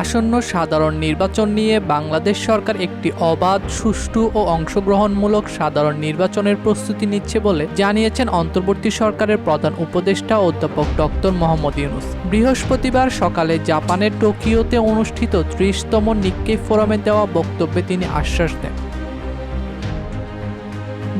আসন্ন সাধারণ নির্বাচন নিয়ে বাংলাদেশ সরকার একটি অবাধ, সুষ্ঠু ও অংশগ্রহণমূলক সাধারণ নির্বাচনের প্রস্তুতি নিচ্ছে বলে জানিয়েছেন অন্তর্বর্তী সরকারের প্রধান উপদেষ্টা অধ্যাপক ডক্টর মোহাম্মদ ইউনুস। বৃহস্পতিবার সকালে জাপানের টোকিওতে অনুষ্ঠিত ত্রিশতম নিক্কে ফোরামে দেওয়া বক্তব্যে তিনি আশ্বাস দেন।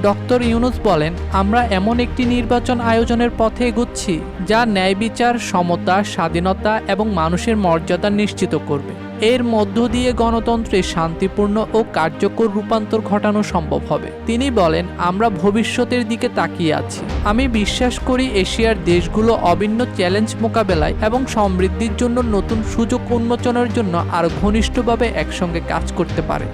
ডক্টর ইউনুস বলেন, আমরা এমন একটি নির্বাচন আয়োজনের পথে এগুচ্ছি, যা ন্যায় বিচার, সমতা, স্বাধীনতা এবং মানুষের মর্যাদা নিশ্চিত করবে। এর মধ্য দিয়ে গণতন্ত্রে শান্তিপূর্ণ ও কার্যকর রূপান্তর ঘটানো সম্ভব হবে। তিনি বলেন, আমরা ভবিষ্যতের দিকে তাকিয়ে আছি। আমি বিশ্বাস করি এশিয়ার দেশগুলো অভিন্ন চ্যালেঞ্জ মোকাবেলায় এবং সমৃদ্ধির জন্য নতুন সুযোগ উন্মোচনের জন্য আরও ঘনিষ্ঠভাবে একসঙ্গে কাজ করতে পারে।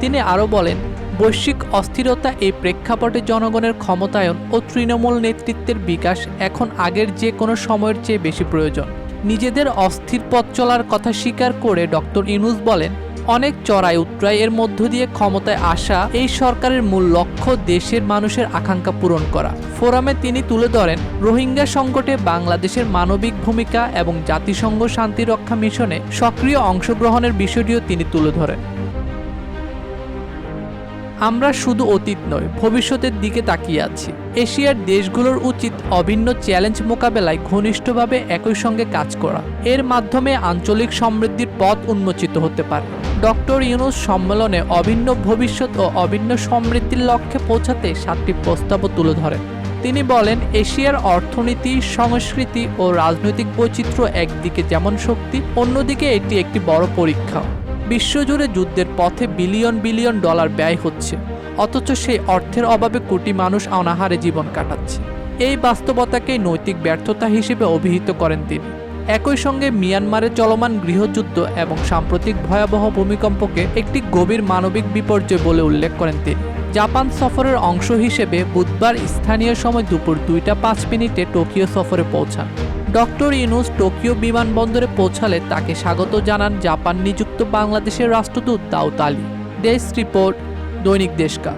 তিনি আরও বলেন, বৈশ্বিক অস্থিরতা এই প্রেক্ষাপটে জনগণের ক্ষমতায়ন ও তৃণমূল নেতৃত্বের বিকাশ এখন আগের যে কোনো সময়ের চেয়ে বেশি প্রয়োজন। নিজেদের অস্থির পথ চলার কথা স্বীকার করে ডক্টর ইনুস বলেন, অনেক চড়াই উত্তরাই এর মধ্য দিয়ে ক্ষমতায় আসা এই সরকারের মূল লক্ষ্য দেশের মানুষের আকাঙ্ক্ষা পূরণ করা। ফোরামে তিনি তুলে ধরেন, রোহিঙ্গা সংকটে বাংলাদেশের মানবিক ভূমিকা এবং জাতিসংঘ শান্তিরক্ষা মিশনে সক্রিয় অংশগ্রহণের বিষয়টিও তিনি তুলে ধরেন। আমরা শুধু অতীত নয়, ভবিষ্যতের দিকে তাকিয়ে আছি। এশিয়ার দেশগুলোর উচিত অভিন্ন চ্যালেঞ্জ মোকাবেলায় ঘনিষ্ঠভাবে একই সঙ্গে কাজ করা। এর মাধ্যমে আঞ্চলিক সমৃদ্ধির পথ উন্মোচিত হতে পারে। ডক্টর ইউনুস সম্মেলনে অভিন্ন ভবিষ্যৎ ও অভিন্ন সমৃদ্ধির লক্ষ্যে পৌঁছাতে সাতটি প্রস্তাবও তুলে ধরেন। তিনি বলেন, এশিয়ার অর্থনীতি, সংস্কৃতি ও রাজনৈতিক বৈচিত্র্য একদিকে যেমন শক্তি, অন্যদিকে এটি একটি বড় পরীক্ষা। বিশ্বজুড়ে যুদ্ধের পথে বিলিয়ন বিলিয়ন ডলার ব্যয় হচ্ছে। অথচ সেই অর্থের অভাবে কোটি মানুষ অনাহারে জীবন কাটাচ্ছে। এই বাস্তবতাকেই নৈতিক ব্যর্থতা হিসেবে অভিহিত করেন তিনি। একই সঙ্গে মিয়ানমারে চলমান গৃহযুদ্ধ এবং সাম্প্রতিক ভয়াবহ ভূমিকম্পকে একটি গভীর মানবিক বিপর্যয় বলে উল্লেখ করেন তিনি। জাপান সফরের অংশ হিসেবে বুধবার স্থানীয় সময় দুপুর দুইটা পাঁচ মিনিটে টোকিও সফরে পৌঁছান। ডক্টর ইউনুস টোকিও বিমানবন্দরে পৌঁছালে তাকে স্বাগত জানান জাপান নিযুক্ত বাংলাদেশের রাষ্ট্রদূত দাউত আলী। ডেস্ক রিপোর্ট, দৈনিক দেশকা